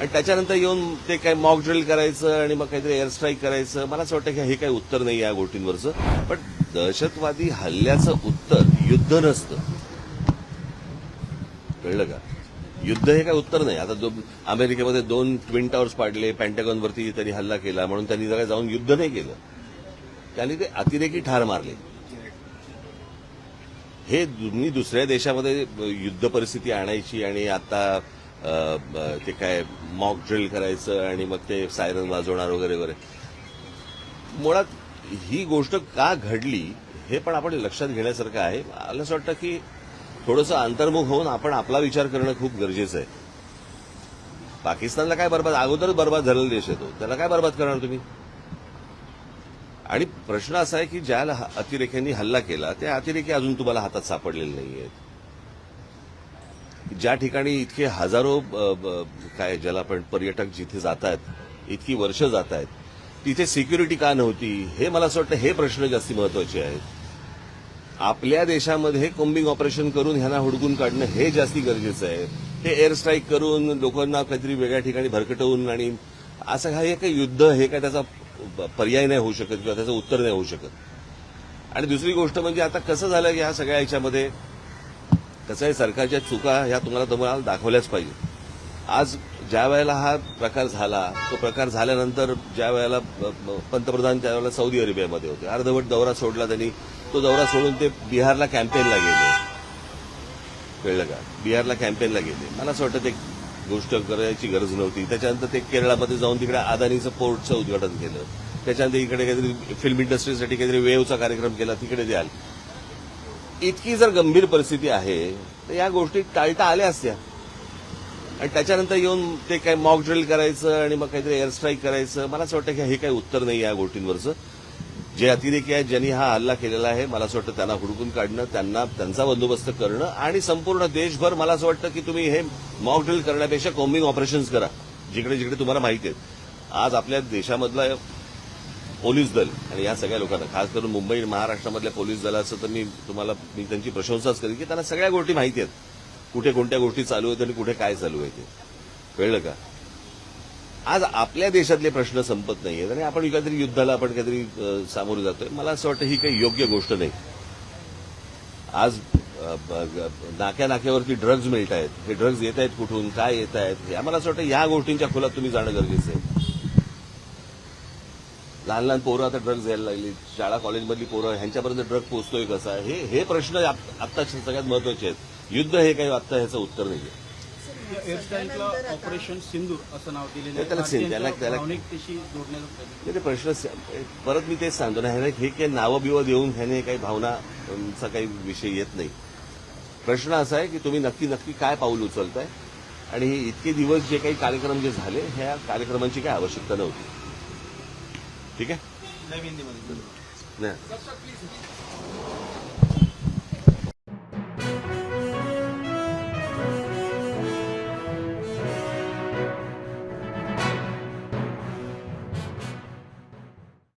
आणि त्याच्यानंतर येऊन ते काय मॉक ड्रिल करायचं आणि मग काहीतरी एअर स्ट्राईक करायचं मला असं वाटतं की हे काही उत्तर नाही या गोष्टींवरचं. पण दहशतवादी हल्ल्याचं उत्तर युद्ध नसतं. कळलं का? युद्ध हे काय उत्तर नाही. आता जो अमेरिकेमध्ये दोन ट्विन टावर्स पाडले पॅन्टॅगॉनवरती त्यांनी हल्ला केला म्हणून त्यांनी जरा जाऊन युद्ध नाही केलं. त्यांनी ते अतिरेकी ठार मारले. हे तुम्ही दुसऱ्या देशामध्ये युद्ध परिस्थिती आणायची आणि आता ते काय मॉक ड्रिल करायचं आणि मग ते सायरन वाजवणार वगैरे वगैरे. मुळात ही गोष्ट का घडली हे पण आपण लक्षात घेण्यासारखं आहे. मला असं वाटतं की थोडंसं अंतर्मुख होऊन आपण आपला विचार करणं खूप गरजेचं आहे. पाकिस्तानला काय बरबाद अगोदरच बरबाद झालेला देश येतो त्याला काय बरबाद करणार तुम्ही? आणि प्रश्न असा आहे की ज्या अतिरेक्यांनी हल्ला केला त्या अतिरेकी अजून तुम्हाला हातात सापडलेले नाही आहेत ज्या ठिकाणी इतके हजारो ब- काय ज्याला आपण पर्यटक जिथे जात आहेत इतकी वर्ष जात आहेत तिथे सिक्युरिटी का नव्हती? हे मला असं वाटतं हे प्रश्न जास्ती महत्त्वाचे आहेत. आपल्या देशामध्ये कोम्बिंग ऑपरेशन करून ह्यांना हुडकून काढणं हे जास्ती गरजेचं आहे. हे एअर स्ट्राईक करून लोकांना काहीतरी वेगळ्या ठिकाणी भरकटवून आणि असं हा हे काही युद्ध हे काय त्याचा पर्याय नाही होऊ शकत किंवा त्याचं उत्तर नाही होऊ शकत. आणि दुसरी गोष्ट म्हणजे आता कसं झालं की ह्या सगळ्या याच्यामध्ये कसं आहे सरकारच्या चुका ह्या तुम्हाला तुम्हाला दाखवल्याच पाहिजे. आज ज्या वेळेला हा प्रकार झाला तो प्रकार झाल्यानंतर ज्या वेळेला पंतप्रधान त्यावेळेला सौदी अरेबियामध्ये होते अर्धवट दौरा सोडला त्यांनी तो दौरा सोडून ते बिहारला कॅम्पेनला गेले. कळलं का? बिहारला कॅम्पेनला गेले. मला असं वाटतं ते गोष्ट करायची गरज नव्हती. त्याच्यानंतर ते केरळामध्ये जाऊन तिकडे अदानीचं पोर्टचं उद्घाटन केलं. त्याच्यानंतर इकडे काहीतरी फिल्म इंडस्ट्रीसाठी काहीतरी वेवचा कार्यक्रम केला तिकडे द्याल इतकी जर गंभीर परिस्थिती आहे तर या गोष्टी टाळता आल्या असत्या. आणि त्याच्यानंतर येऊन ते काय मॉक ड्रिल करायचं आणि मग काहीतरी एअर स्ट्राईक करायचं मला असं वाटतं की हे काही उत्तर नाही या गोष्टींवरचं. जे अतिरेकी आहेत ज्यांनी हा हल्ला केलेला आहे मला असं वाटतं त्यांना हुडकून काढणं त्यांना त्यांचा बंदोबस्त करणं आणि संपूर्ण देशभर मला असं वाटतं की तुम्ही हे मॉक ड्रिल करण्यापेक्षा कॉम्बिंग ऑपरेशन्स करा जिकडे जिकडे तुम्हाला माहिती आहेत आज आपल्या देशामधला पोलीस दल आणि या सगळ्या लोकांना खास करून मुंबई आणि महाराष्ट्रामधल्या पोलीस दलाचं तर मी तुम्हाला मी त्यांची प्रशंसाच करेन की त्यांना सगळ्या गोष्टी माहिती आहेत. कुठे कोणत्या गोष्टी चालू आहेत आणि कुठे काय चालू आहे ते. कळलं का? आज आपल्या देशातले प्रश्न संपत नाही आहेत आणि आपण काहीतरी युद्धाला आपण काहीतरी अ, सामोरे जातोय. मला असं वाटतं ही काही योग्य गोष्ट नाही. आज नाक्या नाक्यावरती ड्रग्ज मिळत आहेत हे ड्रग्ज येत आहेत कुठून? काय येत आहेत मला आम्हाला असं वाटतं या गोष्टींच्या खोलात तुम्ही जाणं गरजेचं आहे. लहान लहान पोरं आता ड्रग्ज घ्यायला लागली शाळा कॉलेजमधली पोरं ह्यांच्यापर्यंत ड्रग पोहोचतोय कसा हे हे प्रश्न आत- आत्ता सगळ्यात महत्त्वाचे आहेत. युद्ध हे काही आत्ता ह्याचं उत्तर एअरस्ट्राईकला ऑपरेशन सिंदूर असं नाव दिलेलं नाही, प्रश्न परत मी तेच सांगतो ना हे काही नावं बिवं देऊन ह्याने काही भावनाचा काही विषय येत नाही. प्रश्न असा आहे की तुम्ही नक्की नक्की काय पाऊल उचलताय? आणि हे इतके दिवस जे काही कार्यक्रम जे झाले ह्या कार्यक्रमांची काही आवश्यकता नव्हती. ठीक आहे? नवी हिंदीमध्ये नाही.